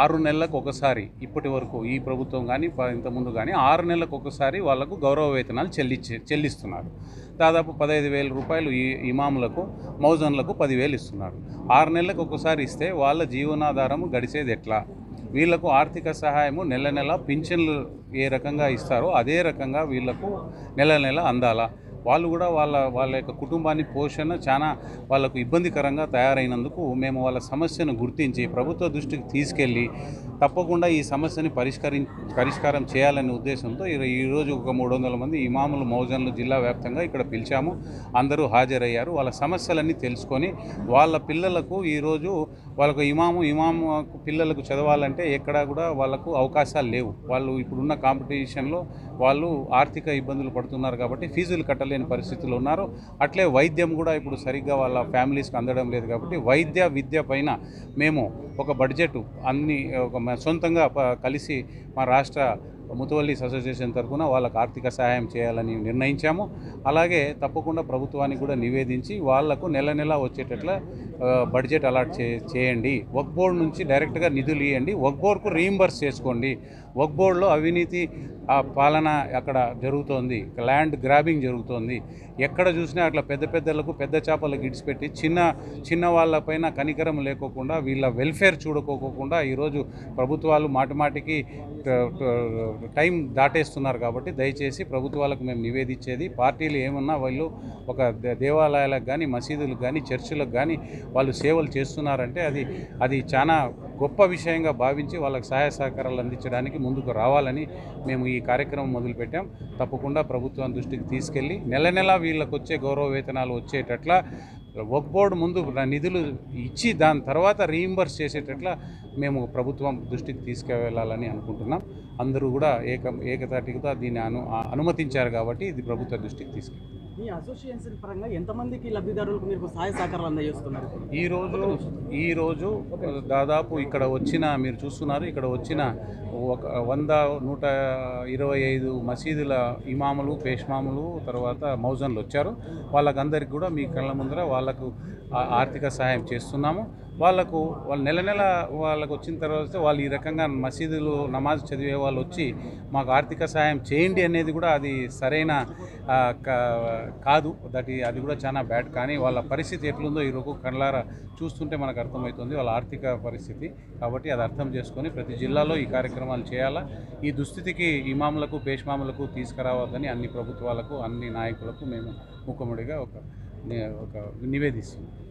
ఆరు నెలలకు ఒకసారి ఇప్పటి వరకు ఈ ప్రభుత్వం కానీ ఇంతకుముందు కానీ ఆరు నెలలకు ఒకసారి వాళ్ళకు గౌరవ వేతనాలు చెల్లించే చెల్లిస్తున్నారు. దాదాపు పదహైదు వేల రూపాయలు ఈ ఇమాములకు మౌజన్లకు పదివేలు ఇస్తున్నారు. ఆరు నెలలకు ఒకసారి ఇస్తే వాళ్ళ జీవనాధారం గడిచేది ఎట్లా? వీళ్ళకు ఆర్థిక సహాయము నెల నెల పింఛన్లు ఏ రకంగా ఇస్తారో అదే రకంగా వీళ్ళకు నెల నెల అందాలా? వాళ్ళు కూడా వాళ్ళ వాళ్ళ యొక్క కుటుంబాన్ని పోషణ చాలా వాళ్ళకు ఇబ్బందికరంగా తయారైనందుకు మేము వాళ్ళ సమస్యను గుర్తించి ప్రభుత్వ దృష్టికి తీసుకెళ్ళి తప్పకుండా ఈ సమస్యని పరిష్కరి పరిష్కారం చేయాలనే ఉద్దేశంతో ఈరోజు ఒక మూడు వందల మంది ఇమాములు మౌజన్లు జిల్లా వ్యాప్తంగా ఇక్కడ పిలిచాము. అందరూ హాజరయ్యారు. వాళ్ళ సమస్యలన్నీ తెలుసుకొని వాళ్ళ పిల్లలకు ఈరోజు వాళ్ళకు ఇమాము ఇమాము పిల్లలకు చదవాలంటే ఎక్కడా కూడా వాళ్ళకు అవకాశాలు లేవు. వాళ్ళు ఇప్పుడున్న కాంపిటీషన్లో వాళ్ళు ఆర్థిక ఇబ్బందులు పడుతున్నారు కాబట్టి ఫీజులు కట్టలేదు లేని పరిస్థితులు ఉన్నారు. అట్లే వైద్యం కూడా ఇప్పుడు సరిగ్గా వాళ్ళ ఫ్యామిలీస్కి అందడం లేదు కాబట్టి వైద్య విద్య పైన మేము ఒక బడ్జెట్ అన్ని ఒక సొంతంగా కలిసి మా రాష్ట్ర ముతువల్లీస్ అసోసియేషన్ తరఫున వాళ్ళకు ఆర్థిక సహాయం చేయాలని నిర్ణయించాము. అలాగే తప్పకుండా ప్రభుత్వానికి కూడా నివేదించి వాళ్ళకు నెల నెల వచ్చేటట్ల బడ్జెట్ అలాట్ చే చేయండి. వర్క్ బోర్డు నుంచి డైరెక్ట్గా నిధులు ఇవ్వండి వర్క్ బోర్డుకు రీయింబర్స్ చేసుకోండి. వర్క్ బోర్డులో అవినీతి ఆ పాలన అక్కడ జరుగుతోంది. ల్యాండ్ గ్రాబింగ్ జరుగుతోంది. ఎక్కడ చూసినా అట్లా పెద్ద పెద్దలకు పెద్ద చేపలకు ఇడిచిపెట్టి చిన్న చిన్న వాళ్ళపైన కనికరం లేకోకుండా వీళ్ళ వెల్ఫేర్ చూడుకోకుండా ఈరోజు ప్రభుత్వాలు మాటిమాటికి టైం దాటేస్తున్నారు కాబట్టి దయచేసి ప్రభుత్వాలకు మేము నివేదించేది. పార్టీలు ఏమన్నా వాళ్ళు ఒక దేవాలయాలకు కానీ మసీదులకు కానీ చర్చిలకు కానీ వాళ్ళు సేవలు చేస్తున్నారంటే అది అది చాలా గొప్ప విషయంగా భావించి వాళ్ళకి సహాయ సహకారాలు అందించడానికి ముందుకు రావాలని మేము ఈ కార్యక్రమం మొదలుపెట్టాం. తప్పకుండా ప్రభుత్వం దృష్టికి తీసుకెళ్ళి నెల నెల వీళ్ళకు వచ్చే గౌరవ వేతనాలు వచ్చేటట్ల వర్క్ బోర్డు ముందు నిధులు ఇచ్చి దాని తర్వాత రీయింబర్స్ చేసేటట్ల మేము ప్రభుత్వం దృష్టికి తీసుకువెళ్ళాలని అనుకుంటున్నాం. అందరూ కూడా ఏక ఏకతాటిగా దీన్ని అను అనుమతించారు కాబట్టి ఇది ప్రభుత్వ దృష్టికి తీసుకెళ్ళాం మీ అసోసియేషన్ పరంగా ఎంతమందికి లబ్ధిదారులకు మీరు సహాయ సహకారాలు అందజేస్తున్నారు ఈరోజు ఈరోజు దాదాపు ఇక్కడ వచ్చిన మీరు చూస్తున్నారు ఇక్కడ వచ్చిన ఒక వంద నూట ఇరవై ఐదు మసీదుల ఇమాములు పేష్మాములు తర్వాత మౌజన్లు వచ్చారు. వాళ్ళకందరికి కూడా మీ కళ్ళ ముందర వాళ్ళకు ఆర్థిక సహాయం చేస్తున్నాము. వాళ్ళకు వాళ్ళు నెల నెల వాళ్ళకు వచ్చిన తర్వాత వాళ్ళు ఈ రకంగా మసీదులు నమాజ్ చదివే వాళ్ళు వచ్చి మాకు ఆర్థిక సహాయం చేయండి అనేది కూడా అది సరైన కా- కాదు. దట్ అది కూడా చాలా బ్యాడ్. కానీ వాళ్ళ పరిస్థితి ఎట్లుందో ఈ రోజు కళ్ళారా చూస్తుంటే మనకు అర్థమవుతుంది వాళ్ళ ఆర్థిక పరిస్థితి. కాబట్టి అది అర్థం చేసుకొని ప్రతి జిల్లాలో ఈ కార్యక్రమాలు చేయాలా. ఈ దుస్థితికి ఇమాములకు పేష్మాములకు తీసుకురావద్దని అన్ని ప్రభుత్వాలకు అన్ని నాయకులకు మేము ముఖముడిగా ఒక ఒక నివేదిస్తున్నాం.